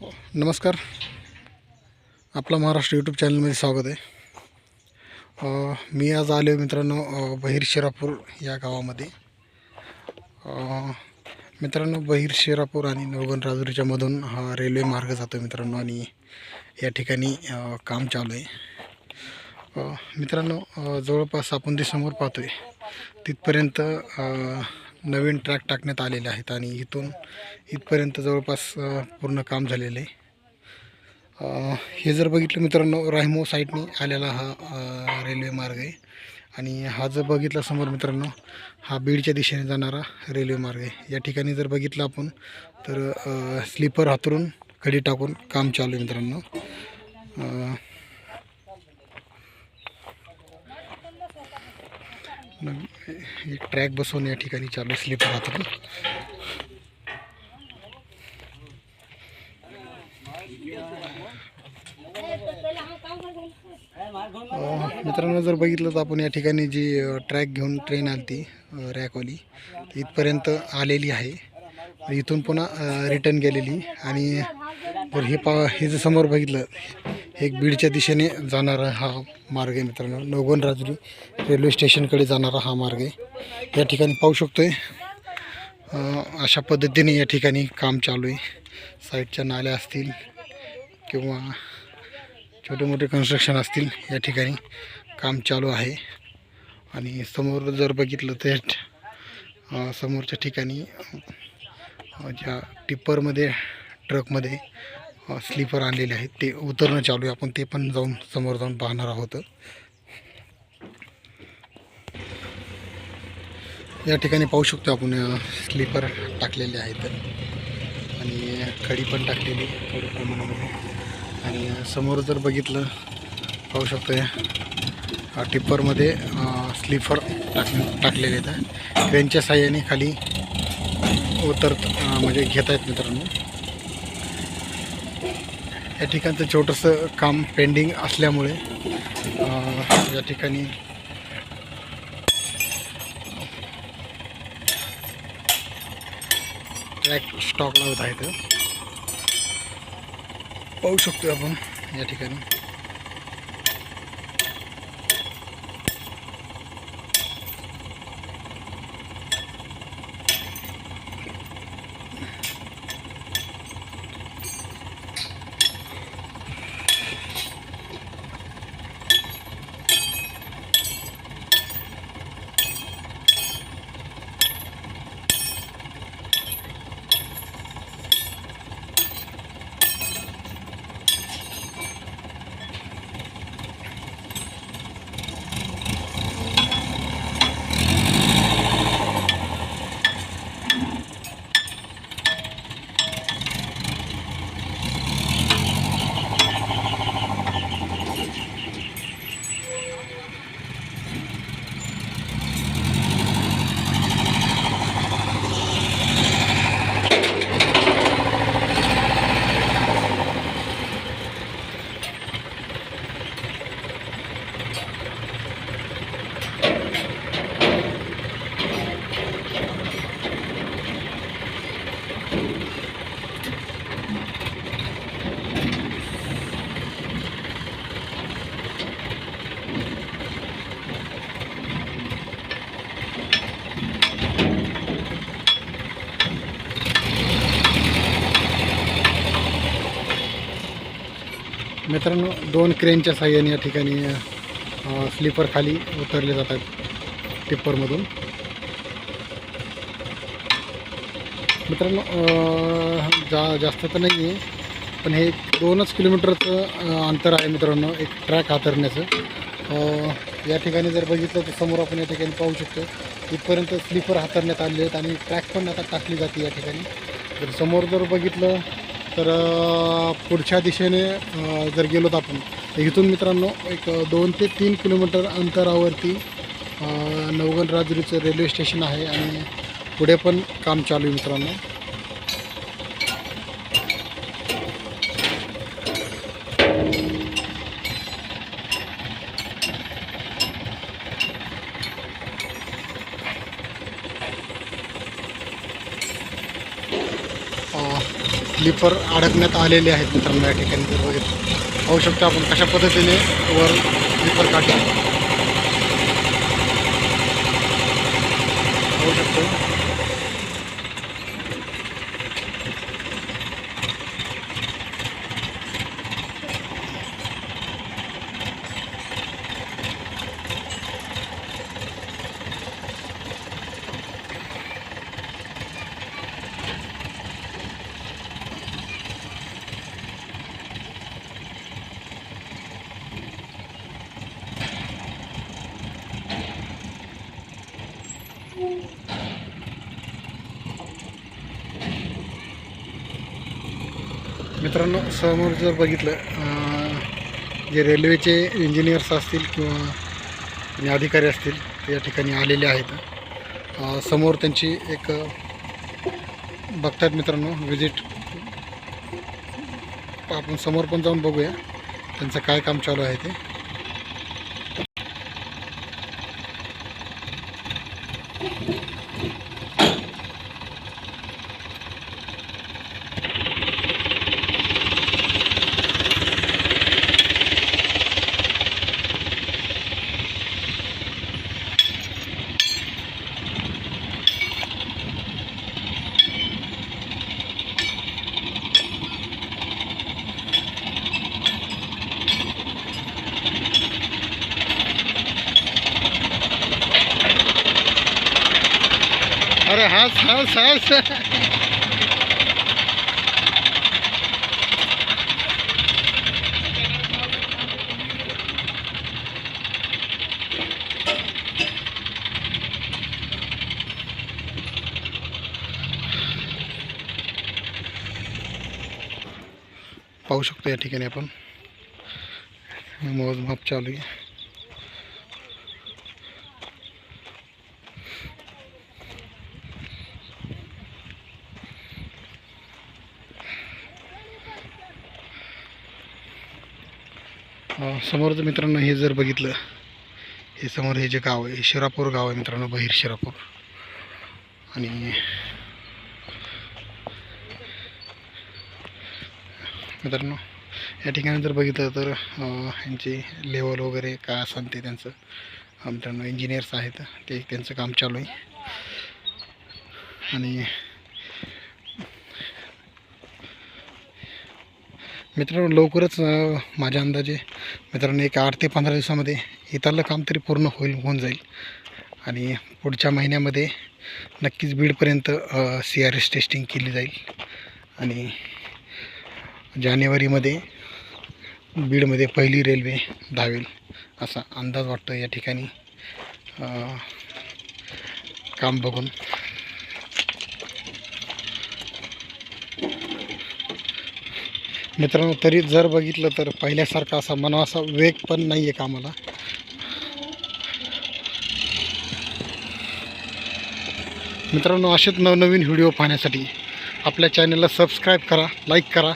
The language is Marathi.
नमस्कार. आपला महाराष्ट्र यूट्यूब चॅनलमध्ये स्वागत आहे. मी आज आलो मित्रांनो बहिरशिरापूर बहिर शिरापूर या गावामध्ये. मित्रांनो बहिर शिरापूर आणि नवगण राजुरीच्या मधून हा रेल्वे मार्ग जातो मित्रांनो आणि या ठिकाणी काम चालू आहे. मित्रांनो जवळपास आपण ते समोर पाहतो आहे तिथपर्यंत नवीन ट्रॅक टाकण्यात आलेले आहेत आणि इथून इथपर्यंत जवळपास पूर्ण काम झालेलं आहे. हे जर बघितलं मित्रांनो रायमो साईडने आलेला हा रेल्वे मार्ग आहे. आणि हा जर बघितला समोर मित्रांनो हा बीडच्या दिशेने जाणारा रेल्वे मार्ग आहे. या ठिकाणी जर बघितलं आपण तर स्लीपर हातरून कडी टाकून काम चालू आहे मित्रांनो. एक ट्रॅक बसवून या ठिकाणी चालू स्लिप राहतो मित्रांनो जर बघितलं तर आपण या ठिकाणी जी ट्रॅक घेऊन ट्रेन आली रॅकवाली इथपर्यंत आलेली आहे. इथून पुन्हा रिटर्न गेलेली आणि तर हे पा हे जर समोर बघितलं एक बीडच्या दिशेने जाणारा हा मार्ग आहे मित्रांनो. नवगण राजुरी रेल्वे स्टेशनकडे जाणारा हा मार्ग आहे. या ठिकाणी पाहू शकतो आहे अशा पद्धतीने या ठिकाणी काम चालू आहे. साईडच्या नाल्या असतील किंवा छोटे मोठे कन्स्ट्रक्शन असतील या ठिकाणी काम चालू आहे. आणि समोर जर बघितलं तर समोरच्या ठिकाणी ज्या टिप्परमध्ये ट्रकमध्ये स्लीपर आणलेले आहेत. ते उतरणं चालू आहे. आपण ते पण जाऊन समोर जाऊन पाहणार आहोत. या ठिकाणी पाहू शकतो आपण स्लीपर टाकलेले आहेत. आणि खडी पण टाकलेली थोड्या प्रमाणामध्ये. आणि समोर जर बघितलं पाहू शकतो या टिप्परमध्ये स्लीपर टाक टाकलेले आहेत. त्यांच्या साह्याने खाली उतरत म्हणजे घेत आहेत मित्रांनो. या ठिकाणचं छोटंसं काम पेंडिंग असल्यामुळे या ठिकाणी ट्रॅक स्टॉक लावत आहेत. पाहू शकतो आपण या ठिकाणी. मित्रांनो दोन क्रेनच्या साह्याने या ठिकाणी स्लीपर खाली उतरले जातात टिप्परमधून. मित्रांनो जा जास्त तर नाही आहे पण हे दोनच किलोमीटरचं अंतर आहे मित्रांनो एक ट्रॅक हातरण्याचं. या ठिकाणी जर बघितलं तर समोर आपण या ठिकाणी पाहू शकतो इथपर्यंत स्लीपर हातरण्यात आले आहेत आणि ट्रॅक पण आता टाकली जाते या ठिकाणी. तर समोर जर बघितलं तर पुढच्या दिशेने जर गेलोत आपण तर इथून मित्रांनो एक दोन ते तीन किलोमीटर अंतरावरती नवगण राजुरीचं रेल्वे स्टेशन आहे आणि पुढे पण काम चालू आहे मित्रांनो. क्लिपर अडकण्यात आलेले आहेत मित्रांनो या ठिकाणी. जर बघितलं पाहू शकतो आपण कशा पद्धतीने वर क्लिपर काढतो पाहू शकतो मित्रांनो समोर जर बघितलं जे रेल्वेचे इंजिनियर्स असतील किंवा आणि अधिकारी असतील ते या ठिकाणी आलेले आहेत. समोर त्यांची एक बघतात मित्रांनो व्हिजिट आपण समोर पण जाऊन बघूया त्यांचं काय काम चालू आहे ते. अरे हास पाहू शकतो या ठिकाणी आपण. मोजमाप चालू आहे. समोरचं मित्रांनो हे जर बघितलं हे समोर हे जे गाव आहे शिरापूर गाव आहे मित्रांनो बहिर शिरापूर. आणि मित्रांनो या ठिकाणी जर बघितलं तर यांचे यांची लेवल वगैरे काय असेल ते त्यांचं मित्रांनो इंजिनियर्स आहेत ते त्यांचं काम चालू आहे. आणि मित्रांनो लवकरच माझ्या अंदाजे मित्रांनो एक आठ ते पंधरा दिवसामध्ये इतरलं काम तरी पूर्ण होईल होऊन जाईल. आणि पुढच्या महिन्यामध्ये नक्कीच बीडपर्यंत सी आर एस टेस्टिंग केली जाईल. आणि जानेवारीमध्ये बीडमध्ये पहिली रेल्वे धावेल असा अंदाज वाटतो या ठिकाणी. काम बघून. मित्रांनो तरी जर बघितलं तर पहिल्यासारखा असा मनावा असा वेग पण नाही आहे कामाला मित्रांनो असेच नवनवीन व्हिडिओ पाहण्यासाठी आपल्या चॅनलला सबस्क्राईब करा लाईक करा.